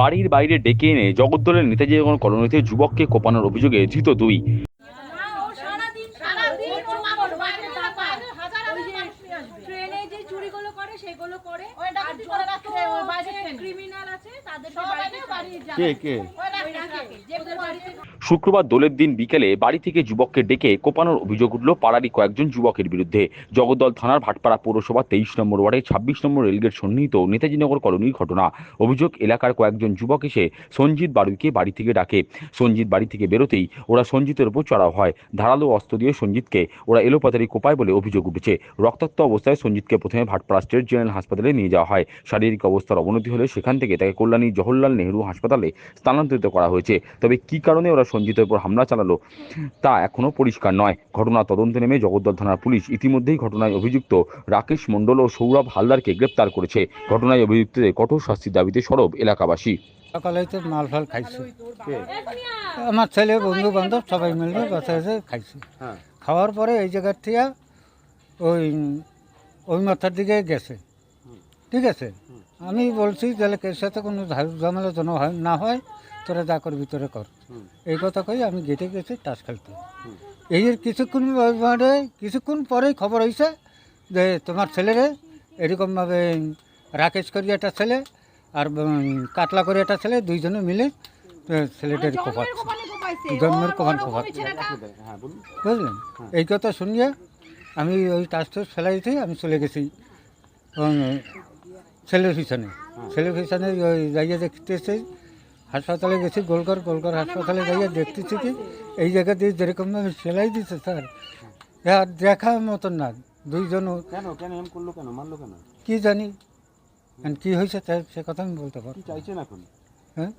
বাড়ির বাইরে ডেকে এনে জগদ্দলের নেতাজি এবং কলোনিতে যুবককে কোপানোর অভিযোগে ধৃত দুই ট্রেনে যে চুরিগুলো করে সেগুলো করে। ক্রিমিনাল আছে তাদেরকে বাড়িতে যায়। শুক্রবার দোলের দিন বিকেলে বাড়ি থেকে যুবককে ডেকে কোপানোর অভিযোগ উঠল পাড়ারই কয়েকজন যুবকের বিরুদ্ধে। জগদ্দল থানার ভাটপাড়া পৌরসভা তেইশ নম্বর ওয়ার্ডে ছাব্বিশ নম্বর রেলগেট সন্নিহিত নেতাজিনগর কলোনির ঘটনা। অভিযোগ, এলাকার কয়েকজন যুবক এসে সঞ্জিত বাড়ুইকে বাড়ি থেকে ডাকে। সঞ্জিত বাড়ি থেকে বেরোতেই ওরা সঞ্জিতের উপর চড়াও হয়। ধারালো অস্ত্র দিয়ে সঞ্জিতকে ওরা এলোপাতারি কোপায় বলে অভিযোগ উঠেছে। রক্তাক্ত অবস্থায় সঞ্জিতকে প্রথমে ভাটপাড়া স্টেট জেনারেল হাসপাতালে নিয়ে যাওয়া হয়। শারীরিক অবস্থার অবনতি হলে সেখান থেকে তাকে কল্যাণী জওহরলাল নেহরু হাসপাতালে স্থানান্তরিত করা হয়েছে। তবে কী কারণে ওরা সঞ্জিতের উপর হামলা চালালো? তা এখনও পরিষ্কার নয়। ঘটনা তদন্তে নেমে জগদ্দল থানার পুলিশ ইতিমধ্যেই ঘটনায় অভিযুক্ত রাকেশ মণ্ডল ও সৌরভ হালদারকে গ্রেপ্তার করেছে। ঘটনায় অভিযুক্তদের কঠোর শাস্তির দাবিতে সরব এলাকাবাসী। সকালে তো মাল ফাল খাইছি। আমার ছেলে বন্ধু বান্ধব সবাই মিলে বসে বসে খাইছি। হ্যাঁ। খাওয়ার পরে এই জায়গার থেকে ওই ওই মাথার দিকে গেছে। ঠিক আছে? আমি বলছি তাহলে এর সাথে কোনো ঝামেলা যেন হয় না হয় তোরা যা করবি তোরা কর। এই কথা কই আমি গেটে গেছি টাস খেলতে। এই যে কিছুক্ষণ মানে কিছুক্ষণ পরেই খবর হয়েছে যে তোমার ছেলেরে এরকমভাবে রাকেশ করি একটা ছেলে আর কাতলা করে একটা ছেলে দুইজনে মিলে ছেলেটার কোপাচ্ছে জন্মের কোপান কোপাচ্ছে হ্যাঁ বুঝলেন? হ্যাঁ। এই কথা শুনিয়ে আমি ওই টাচ টাচ ফেলাইতে আমি চলে গেছি। উম, ছেলের পিছনে। ছেলের পিছনে যাইয়া দেখতেছে হাসপাতালে গেছি গোলঘর গোলঘর হাসপাতালে যাইয়া দেখতেছি কি এই জায়গা দিয়ে যেরকমভাবে সেলাই দিচ্ছে স্যার আর দেখার মতন না দুইজন কেন কেন এম করল কেন মারলো কেন? কি জানি কি হয়েছে তাই সে কথা আমি বলতে পারব চাইছেন এখন? হ্যাঁ?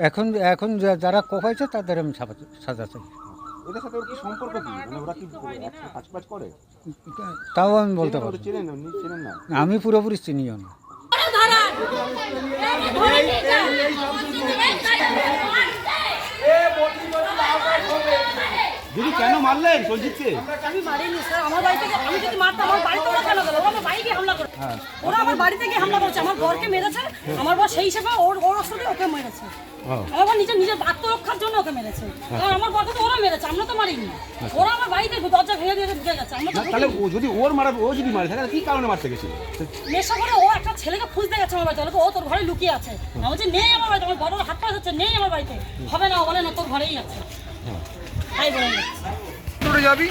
এখন এখন যারা কোপাইছে তাদের আমি সাজা- চাই। ওদের সাথে কি সম্পর্ক কি? মানে ওরা কি কাজ করে? তাও আমি বলতে পারব আমি পুরোপুরি চিনিও না। এই দিদি কেন মারলেন সঞ্জিতকে? আমি মারিনি স্যার? আমার বাড়ি থেকে আমি যদি মারতাম আমার বাড়িতে ওরা কেন গেল ওরা আমার বাড়ি গিয়ে হামলা করে ওরা আমার বাড়িতে গিয়ে হামলা করেছে আমার বরকে মেরেছে আমার বর সেই হিসেবে ওর ওর অস্ত্র ওকে মেরেছে। আমার বর নিজের নিজের আত্মরক্ষার জন্য ওকে মেরেছে। কারণ আমার বরকে তো ওরা মেরেছে আমরা তো মারিনি। ওরা আমার বাড়িতে দরজা ভেঙে দিয়ে ঢুকে গেছে আমরা তাহলে ও যদি ওর মারা ও যদি মারে তাহলে কি কারণে মারতে গেছিল? নেশা করে ও একটা ছেলেকে খুঁজতে গেছে আমার বাড়িতে বলে ও তোর ঘরে লুকিয়ে আছে। আমি বলছি নেই আমার বাড়িতে আমার বড় হাত পা যাচ্ছে নেই আমার বাড়িতে। হবে না বলে না তোর ঘরেই আছে। তোরে যাবি?